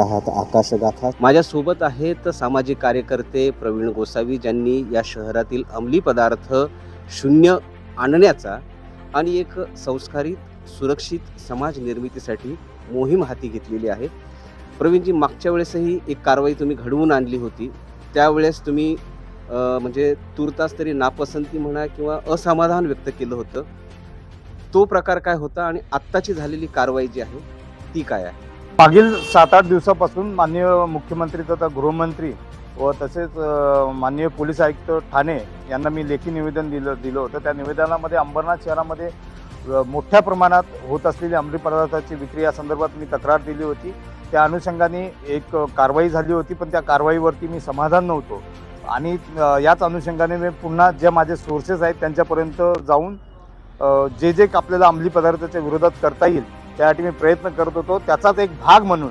आकाशगाथा. माझ्यासोबत आहेत सामाजिक कार्यकर्ते प्रवीण गोसावी ज्यांनी या शहरातील अंमली पदार्थ शून्य आणण्याचा आणि एक संस्कारित सुरक्षित समाज निर्मितीसाठी मोहीम हाती घेतलेली आहे. प्रवीणजी मागच्या वेळेसही एक कारवाई तुम्ही घडवून आणली होती. त्यावेळेस तुम्ही म्हणजे तुर्तास तरी नापसंती म्हणा किंवा असमाधान व्यक्त केलं होतं. तो प्रकार काय होता आणि आत्ताची झालेली कारवाई जी आहे ती काय आहे? मागील सात आठ दिवसापासून माननीय मुख्यमंत्री तथा गृहमंत्री व तसेच माननीय पोलीस आयुक्त ठाणे यांना मी लेखी निवेदन दिलं दिलं होतं. त्या निवेदनामध्ये अंबरनाथ शहरामध्ये मोठ्या प्रमाणात होत असलेली अंमली पदार्थाची विक्री या संदर्भात मी तक्रार दिली होती. त्या अनुषंगाने एक कारवाई झाली होती पण त्या कारवाईवरती मी समाधान नव्हतो. आणि याच अनुषंगाने मी पुन्हा जे माझे सोर्सेस आहेत त्यांच्यापर्यंत जाऊन जे जे आपल्याला अंमली पदार्थाच्या विरोधात करता येईल त्यासाठी मी प्रयत्न करत होतो. त्याचाच एक भाग म्हणून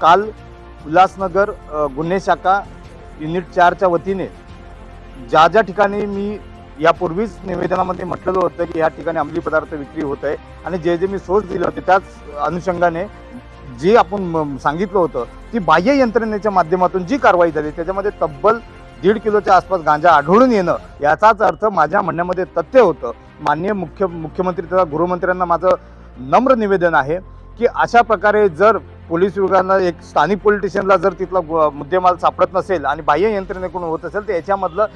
काल उल्हासनगर गुन्हे शाखा युनिट चारच्या वतीने ज्या ज्या ठिकाणी मी यापूर्वीच निवेदनामध्ये म्हटलेलं होतं की या ठिकाणी अंमली पदार्थ विक्री होत आहे आणि जे जे मी सोर्स दिले होते त्याच अनुषंगाने जे आपण म- सांगितलं होतं ती बाह्य यंत्रणेच्या माध्यमातून जी कारवाई झाली त्याच्यामध्ये तब्बल दीड किलोच्या आसपास गांजा आढळून येणं याचाच अर्थ माझ्या म्हणण्यामध्ये तथ्य होतं. माननीय मुख्य मुख्यमंत्री तथा गृहमंत्र्यांना माझं नम्र निवेदन आहे की अशा प्रकारे जर पोलीस विभागांना एक स्थानिक पॉलिटिशियनला जर तिथला मुद्देमाल सापडत नसेल आणि बाह्य यंत्रणेकडून होत असेल तर याच्यामधलं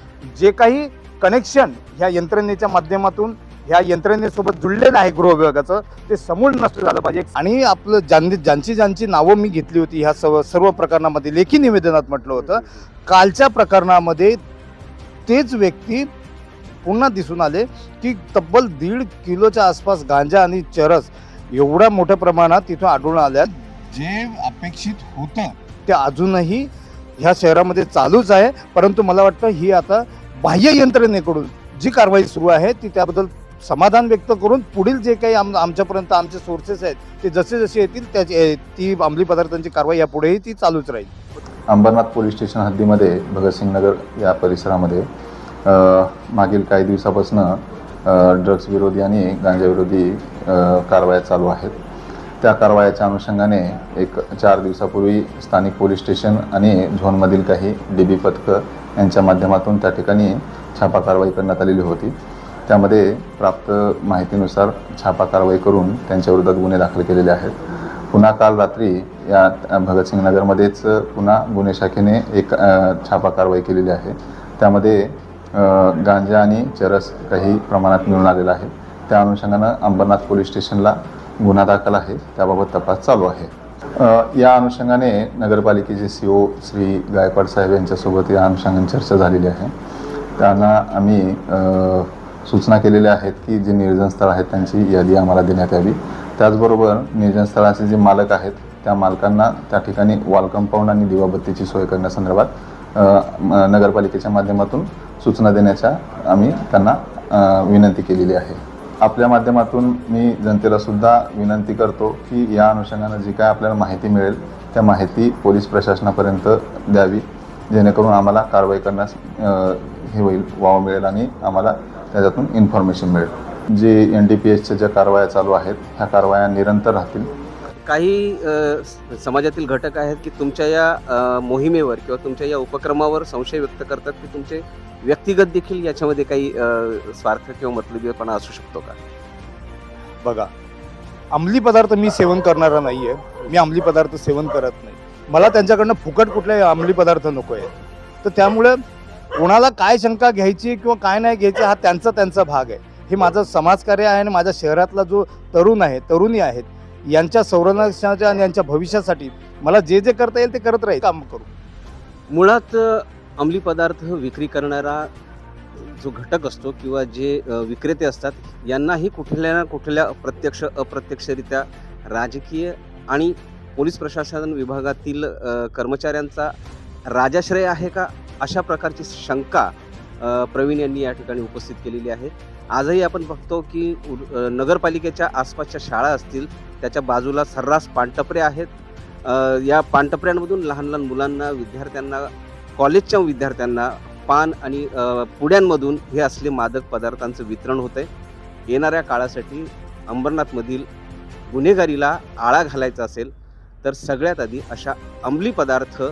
जे काही कनेक्शन ह्या यंत्रणेच्या माध्यमातून ह्या यंत्रणेसोबत जुळलेलं आहे गृह विभागाचं ते समूळ नष्ट झालं पाहिजे. आणि आपलं ज्यांनी ज्यांची ज्यांची नावं मी घेतली होती ह्या सर्व सर्व प्रकरणामध्ये लेखी निवेदनात म्हटलं होतं कालच्या प्रकरणामध्ये तेच व्यक्ती पुन्हा दिसून आले की तब्बल दीड किलोच्या आसपास गांजा आणि चरस एवढ्या मोठ्या प्रमाणात तिथून आढळून आल्यात. जे अपेक्षित होतं ते अजूनही ह्या शहरामध्ये चालूच आहे. परंतु मला वाटतं ही आता बाह्य यंत्रणेकडून जी कारवाई सुरू आहे ती त्याबद्दल समाधान व्यक्त करून पुढील जे काही आम आमच्यापर्यंत आमचे सोर्सेस आहेत ते जसे जसे येतील त्याची ती अंमली पदार्थांची कारवाई यापुढेही ती चालूच राहील. अंबरनाथ पोलीस स्टेशन हद्दीमध्ये भगतसिंग नगर या परिसरामध्ये मागील काही दिवसापासून ड्रग्स विरोधी आणि गांजाविरोधी कारवाया चालू आहेत. त्या कारवायाच्या अनुषंगाने एक चार दिवसापूर्वी स्थानिक पोलीस स्टेशन आणि झोनमधील काही डी बी पथकं यांच्या माध्यमातून त्या ठिकाणी छापा कारवाई करण्यात आलेली होती. त्यामध्ये प्राप्त माहितीनुसार छापा कारवाई करून त्यांच्याविरोधात गुन्हे दाखल केलेले आहेत. पुन्हा काल रात्री या भगतसिंग नगरमध्येच पुन्हा गुन्हे शाखेने एक छापा कारवाई केलेली आहे. त्यामध्ये गांजा आणि चरस काही प्रमाणात मिळून आलेला आहे. त्या अनुषंगानं अंबरनाथ पोलीस स्टेशनला गुन्हा दाखल आहे. त्याबाबत तपास चालू आहे. या अनुषंगाने नगरपालिकेचे सी ओ श्री गायकवाड साहेब यांच्यासोबत या अनुषंगाने चर्चा झालेली आहे. त्यांना आम्ही सूचना केलेल्या आहेत की जे निर्जनस्थळ आहेत त्यांची यादी आम्हाला देण्यात यावी. त्याचबरोबर निर्जनस्थळाचे जे मालक आहेत त्या मालकांना त्या ठिकाणी वॉल कंपाऊंड आणि दिवाबत्तीची सोय करण्यासंदर्भात नगरपालिकेच्या माध्यमातून सूचना देण्याच्या आम्ही त्यांना विनंती केलेली आहे. आपल्या माध्यमातून मी जनतेला सुद्धा विनंती करतो की या अनुषंगानं जी काय आपल्याला माहिती मिळेल त्या माहिती पोलीस प्रशासनापर्यंत द्यावी. जेणेकरून आम्हाला कारवाई करण्यास हे होईल वाव मिळेल आणि आम्हाला त्याच्यातून इन्फॉर्मेशन मिळेल. जे एन डी पी एसच्या ज्या कारवाया चालू आहेत ह्या कारवाया निरंतर राहतील. काही समाजातील घटक आहेत की तुमच्या या मोहिमेवर किंवा तुमच्या या उपक्रमावर संशय व्यक्त करतात की तुमचे व्यक्तिगत देखील याच्यामध्ये काही स्वार्थ किंवा मतलबीपणा असू शकतो का? बघा अंमली पदार्थ मी सेवन करणारा नाही आहे मी अंमली पदार्थ सेवन करत नाही. मला त्यांच्याकडनं फुकट कुठले अंमली पदार्थ नको आहे तर त्यामुळे कोणाला काय शंका घ्यायची किंवा काय नाही घ्यायची हा त्यांचा त्यांचा भाग आहे. हे माझं समाजकार्य आहे आणि माझ्या शहरातला जो तरुण आहे तरुणी आहेत यांच्या संरक्षणाच्या आणि यांच्या भविष्यासाठी मला जे जे करता येईल ते करत राहील. काम करू. मुळात अंमली पदार्थ विक्री करणारा जो घटक असतो किंवा जे विक्रेते असतात यांनाही कुठल्या ना कुठल्या प्रत्यक्ष अप्रत्यक्षरित्या राजकीय आणि पोलीस प्रशासन विभागातील कर्मचाऱ्यांचा राजाश्रय आहे का? अशा प्रकारची शंका प्रवीण यांनी या ठिकाणी उपस्थित केलेली आहे. आजही आपण बघतो की उ- नगरपालिकेच्या आसपासच्या शाळा असतील त्याच्या बाजूला सर्रास पानटपरे आहेत. या पानटपऱ्यांमधून लहान लहान मुलांना विद्यार्थ्यांना कॉलेजच्या विद्यार्थ्यांना पान आणि पुड्यांमधून हे असले मादक पदार्थांचं वितरण होतं आहे येणाऱ्या काळासाठी अंबरनाथमधील गुन्हेगारीला आळा घालायचा असेल तर सगळ्यात आधी अशा अंमली पदार्थ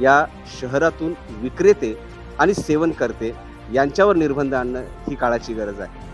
या शहरातून विक्रेते आणि सेवन करते. यांच्यावर निर्बंध आणणं ही काळाची गरज आहे.